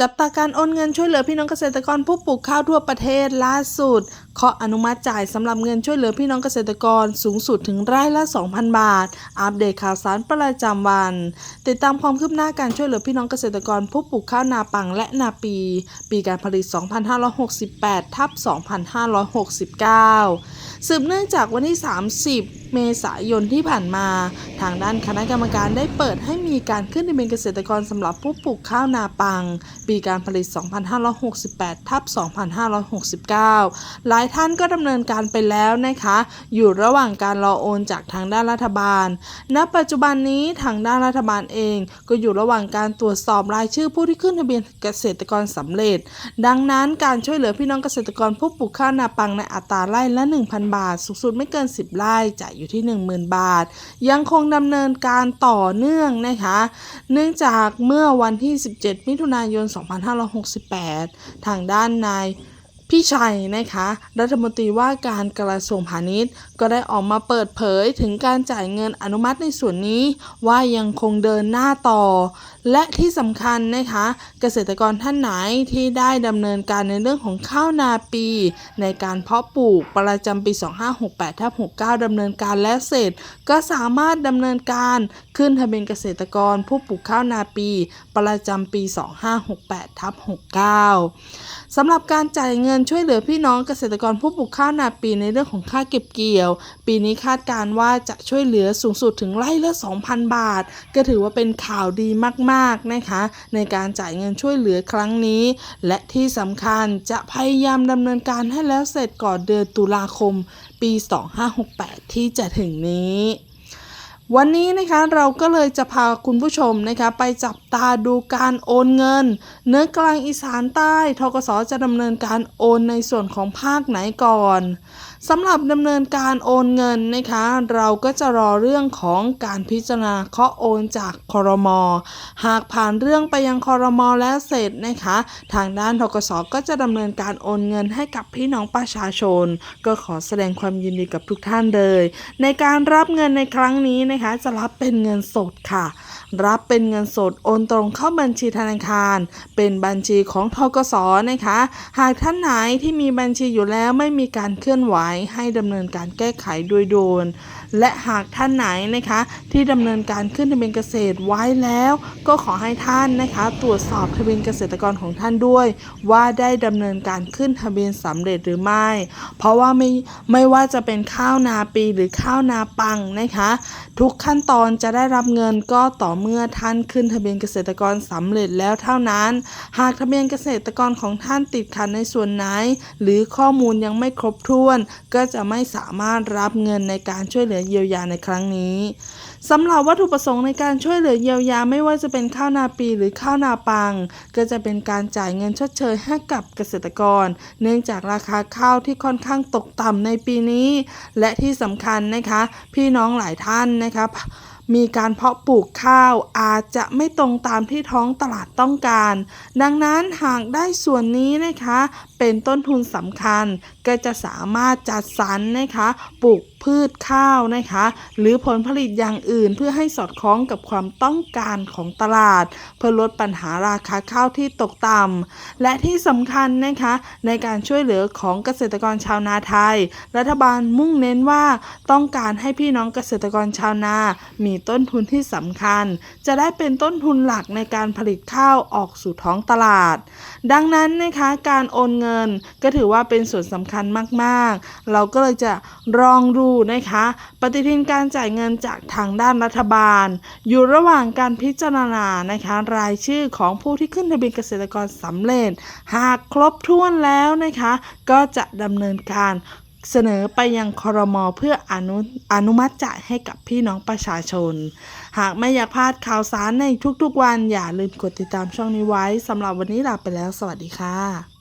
จับตาการโอนเงินช่วยเหลือพี่น้องเกษตรกรผู้ปลูกข้าวทั่วประเทศล่าสุดเคาะอนุมัติจ่ายสำหรับเงินช่วยเหลือพี่น้องเกษตรกรสูงสุดถึงไร่ละ 2,000 บาท อัปเดตข่าวสารประจำวัน ติดตามความคืบหน้าการช่วยเหลือพี่น้องเกษตรกรผู้ปลูกข้าวนาปังและนาปี ปีการผลิต 2568 ทับ 2569 สืบเนื่องจากวันที่ 30 เมษายนที่ผ่านมา ทางด้านคณะกรรมการได้เปิดให้มีการขึ้นทะเบียนเกษตรกรสำหรับผู้ปลูกข้าวนาปัง ปีการผลิต 2568 ทับ 2569 หลายท่านก็ดำเนินการไปแล้วนะคะ อยู่ระหว่างการรอโอนจากทางด้านรัฐบาล ณ ปัจจุบันนี้ทางด้านรัฐบาลเอง ก็อยู่ระหว่างการตรวจสอบรายชื่อผู้ที่ขึ้นทะเบียนเกษตรกรสำเร็จ ดังนั้นการช่วยเหลือพี่น้องเกษตรกรผู้ปลูกข้าวนาปังในอัตราไร่ละ 1,000 บาท สูงสุดไม่เกิน 10 ไร่จ่ายอยู่ที่ 10,000 บาท ยังคงดำเนินการต่อเนื่องนะคะ เนื่องจากเมื่อวันที่ 17 มิถุนายน 2568 ทางด้านนาย พี่ชัยนะคะ รัฐมนตรีว่าการกระทรวงพาณิชย์ ก็ได้ออกมาเปิดเผยถึงการจ่ายเงินอนุมัติในส่วนนี้ ว่ายังคงเดินหน้าต่อ และที่สำคัญนะคะ เกษตรกรท่านไหนที่ได้ดำเนินการในเรื่องของข้าวนาปี ในการเพาะปลูกประจำปี 2568ทับ69ดำเนินการแล้วเสร็จ ก็สามารถดำเนินการขึ้นทะเบียนเกษตรกรผู้ปลูกข้าวนาปี ประจำปี 2568ทับ69สำหรับการจ่ายเงินินช่วยเหลือพี่น้องเกษตรกรผู้ปลูกข้าวนาปีในเรื่องของค่าเก็บเกี่ยว ปีนี้คาดการณ์ว่าจะช่วยเหลือสูงสุดถึงไร่ละ 2,000 บาท ก็ถือว่าเป็นข่าวดีมากๆนะคะ ในการจ่ายเงินช่วยเหลือครั้งนี้ และที่สำคัญจะพยายามดำเนินการให้แล้วเสร็จก่อนเดือนตุลาคม ปี 2568 ที่จะถึงนี้ วันนี้นะคะเราก็เลยจะพาคุณผู้ชมนะคะไปจับตาดูการโอนเงิน เนื้อกลางอีสานใต้ทกสจะดำเนินการโอนในส่วนของภาคไหนก่อน สำหรับดำเนินการโอนเงินนะคะ เราก็จะรอเรื่องของการพิจารณาเคาะโอนจากคอรมอหากผ่านเรื่องไปยังคอรมอแล้วเสร็จนะคะ ทางด้านทกสก็จะดำเนินการโอนเงินให้กับพี่น้องประชาชน ก็ขอแสดงความยินดีกับทุกท่านเลย ในการรับเงินในครั้งนี้นะคะ จะรับเป็นเงินสดค่ะ รับเป็นเงินสดโอนตรงเข้าบัญชีธนาคาร เป็นบัญชีของทกสนะคะ หากท่านไหนที่มีบัญชีอยู่แล้วไม่มีการเคลื่อนไหวให้ดำเนินการแก้ไขโดยโดน และหากท่านไหนนะคะที่ดำเนินการขึ้นทะเบียนเกษตรไว้แล้ว ก็ขอให้ท่านนะคะตรวจสอบทะเบียนเกษตรกรของท่านด้วย ว่าได้ดำเนินการขึ้นทะเบียนสำเร็จหรือไม่ เพราะว่าไม่ไม่ว่าจะเป็นข้าวนาปีหรือข้าวนาปังนะคะ ทุกขั้นตอนจะได้รับเงินก็ต่อเมื่อท่านขึ้นทะเบียนเกษตรกรสำเร็จแล้วเท่านั้น หากทะเบียนเกษตรกรของท่านติดขัดในส่วนไหน หรือข้อมูลยังไม่ครบถ้วน ก็จะไม่สามารถรับเงินในการช่วยเหลือเยียวยาในครั้งนี้ สำหรับวัตถุประสงค์ในการช่วยเหลือเยียวยาไม่ว่าจะเป็นข้าวนาปีหรือข้าวนาปัง ก็จะเป็นการจ่ายเงินชดเชยให้กับเกษตรกร เนื่องจากราคาข้าวที่ค่อนข้างตกต่ำในปีนี้ และที่สำคัญนะคะ พี่น้องหลายท่านนะคะมีการเพาะปลูกข้าวอาจจะไม่ตรงตามที่ท้องตลาดต้องการ ดังนั้นหากได้ส่วนนี้นะคะ เป็นต้นทุนสำคัญก็จะสามารถจัดสรรนะคะ ปลูกพืชข้าวนะคะ หรือผลผลิตอย่างอื่นเพื่อให้สอดคล้องกับความต้องการของตลาด เพื่อลดปัญหาราคาข้าวที่ตกต่ำและที่สำคัญนะคะในการช่วยเหลือของเกษตรกรชาวนาไทย รัฐบาลมุ่งเน้นว่าต้องการให้พี่น้องเกษตรกรชาวนา มีต้นทุนที่สำคัญ จะได้เป็นต้นทุนหลักในการผลิตข้าวออกสู่ท้องตลาด ดังนั้นนะคะการโอนเงินก็ถือว่าเป็นส่วนสำคัญมาก ๆ เราก็เลยจะลองดูนะคะ ปฏิทินการจ่ายเงินจากทางด้ด้านรัฐบาล อยู่ระหว่างการพิจารณานะคะรายชื่อของผู้ที่ขึ้นทะเบียนเกษตรกรสำเร็จ หากครบถ้วนแล้วนะคะ ก็จะดำเนินการเสนอไปยังคอรมอเพื่ออนุอนุมัติจ่ายให้กับพี่น้องประชาชน หากไม่อยากพลาดข่าวสารในทุกๆวัน อย่าลืมกดติดตามช่องนี้ไว้สำหรับวันนี้ลาไปแล้ว สวัสดีค่ะ